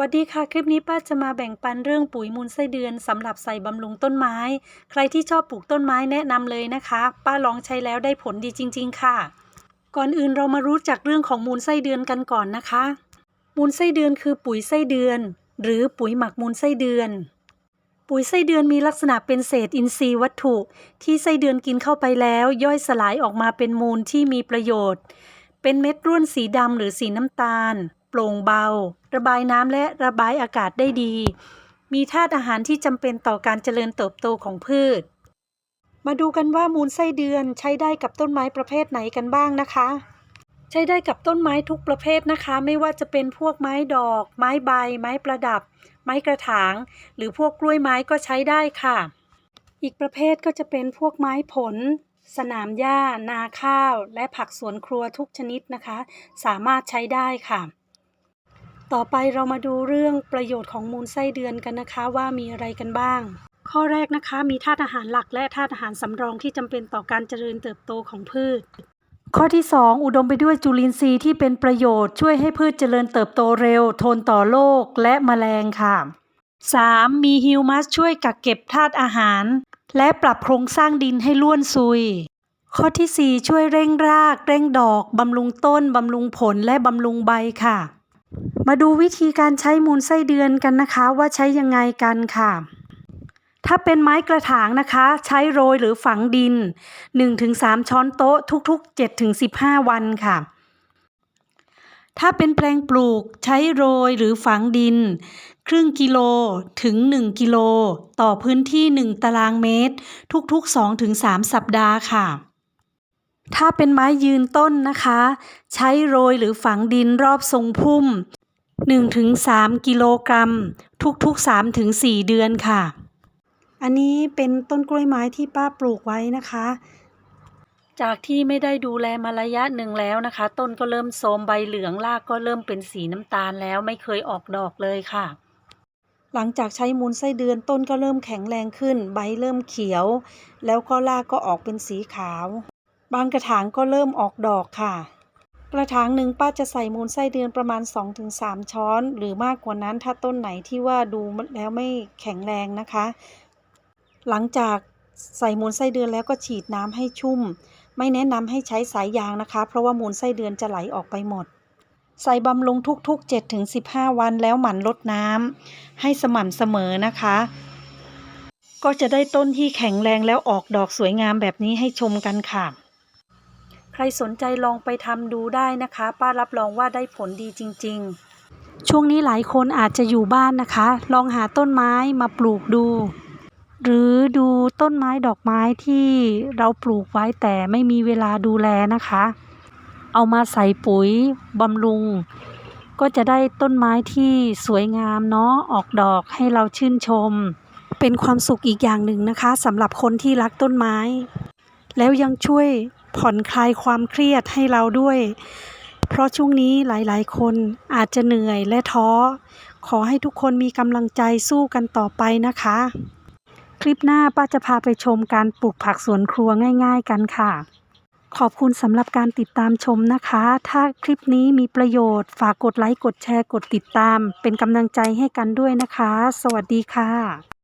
สวัสดีค่ะ คลิปนี้ป้าจะมาแบ่งปันเรื่องปุ๋ยมูลไส้เดือนสำหรับใส่บำรุงต้นไม้ ใครที่ชอบปลูกต้นไม้แนะนำเลยนะคะ ป้าลองใช้แล้วได้ผลดีจริง ๆ ค่ะ ก่อนอื่นเรามารู้จักเรื่องของมูลไส้เดือนกันก่อนนะคะ มูลไส้เดือนคือปุ๋ยไส้เดือน หรือปุ๋ยหมักมูลไส้เดือน ปุ๋ยไส้เดือนมีลักษณะเป็นเศษอินทรีย์วัตถุ ที่ไส้เดือนกินเข้าไปแล้ว ย่อยสลายออกมาเป็นมูลที่มีประโยชน์ เป็นเม็ดร่วนสีดำหรือสีน้ำตาล โปร่งเบา ระบายน้ำและระบายอากาศได้ดี มีธาตุอาหารที่จำเป็นต่อการเจริญเติบโตของพืช มาดูกันว่ามูลไส้เดือนใช้ได้กับต้นไม้ประเภทไหนกันบ้างนะคะ ใช้ได้กับต้นไม้ทุกประเภทนะคะ ไม่ว่าจะเป็นพวกไม้ดอก ไม้ใบ ไม้ประดับ ไม้กระถาง หรือพวกกล้วยไม้ก็ใช้ได้ค่ะ อีกประเภทก็จะเป็นพวกไม้ผลสนามหญ้า นาข้าว และผักสวนครัวทุกชนิดนะคะ สามารถใช้ได้ค่ะ ต่อไปเรามาดูเรื่องประโยชน์ของมูลไส้เดือนกันนะคะว่ามีอะไรกันบ้าง ข้อแรกนะคะมีธาตุอาหารหลักและธาตุอาหารสำรองที่จำเป็นต่อการเจริญเติบโตของพืช ข้อที่ 2 อุดมไปด้วยจุลินทรีย์ที่เป็นประโยชน์ช่วยให้พืชเจริญเติบโตเร็ว ทนต่อโรคและแมลงค่ะ 3. มีฮิวมัสช่วยกักเก็บธาตุอาหาร และปรับโครงสร้างดินให้ล้วนซุย ข้อทีสี่4 ช่วยเร่งราก เร่งดอก บำรุงต้น บำรุงผลและบำรุงใบค่ะ มาดูวิธีการใช้มูลไส้เดือนกันนะคะว่าใช้ยังไงกันค่ะ ถ้าเป็นไม้กระถางนะคะ ใช้โรยหรือฝังดิน 1-3 ช้อนโต๊ะทุก ๆ 7-15 วันค่ะ ถ้าเป็นแปลงปลูกใช้โรยหรือฝังดิน ครึ่งกิโลถึง 1 กิโล ต่อพื้นที่ 1 ตารางเมตร ทุก ๆ 2-3 สัปดาห์ค่ะถ้าเป็นไม้ยืนต้นนะคะ ใช้โรยหรือฝังดินรอบทรงพุ่ม 1-3 กิโลกรัม ทุกๆ 3-4 เดือนค่ะ อันนี้เป็นต้นกล้วยไม้ที่ป้าปลูกไว้นะคะ จากที่ไม่ได้ดูแลมาระยะหนึ่งแล้วนะคะ ต้นก็เริ่มโทรมใบเหลืองรากก็เริ่มเป็นสีน้ำตาลแล้วไม่เคยออกดอกเลยค่ะ หลังจากใช้มูลไส้เดือนต้นก็เริ่มแข็งแรงขึ้น ใบเริ่มเขียว แล้วก็รากก็ออกเป็นสีขาว บางกระถางก็เริ่มออกดอกค่ะ กระถางหนึ่งป้าจะใส่มูลไส้เดือนประมาณ 2-3 ช้อน หรือมากกว่านั้นถ้าต้นไหนที่ว่าดูแล้วไม่แข็งแรงนะคะ หลังจากใส่มูลไส้เดือนแล้วก็ฉีดน้ำให้ชุ่ม ไม่แนะนำให้ใช้สายยางนะคะ เพราะว่ามูลไส้เดือนจะไหลออกไปหมด ใส่บำรุงทุกๆ 7-15 วันแล้วหมั่นลดน้ำให้สม่ำเสมอนะคะ ก็จะได้ต้นที่แข็งแรงแล้วออกดอกสวยงามแบบนี้ให้ชมกันค่ะ ครสนใจลองไปทำดูได้นะคะ ป้ารับรองว่าได้ผลดีจริง ๆ ช่วงนี้หลายคนอาจจะอยู่บ้านนะคะ ลองหาต้นไม้มาปลูกดู หรือดูต้นไม้ดอกไม้ที่เราปลูกไว้แต่ไม่มีเวลาดูแลนะคะ เอามาใส่ปุ๋ยบำรุง ก็จะได้ต้นไม้ที่สวยงามเนาะออกดอกให้เราชื่นชม เป็นความสุขอีกอย่างหนึ่งนะคะสำหรับคนที่รักต้นไม้ แล้วยังช่วย ผ่อนคลายความเครียดให้เราด้วย เพราะช่วงนี้หลาย ๆ คนอาจจะเหนื่อยและท้อ ขอให้ทุกคนมีกำลังใจสู้กันต่อไปนะคะ คลิปหน้าป้าจะพาไปชมการปลูกผักสวนครัวง่าย ๆ กันค่ะ ขอบคุณสำหรับการติดตามชมนะคะ ถ้าคลิปนี้มีประโยชน์ ฝากกดไลค์ กดแชร์ กดติดตาม เป็นกำลังใจให้กันด้วยนะคะ สวัสดีค่ะ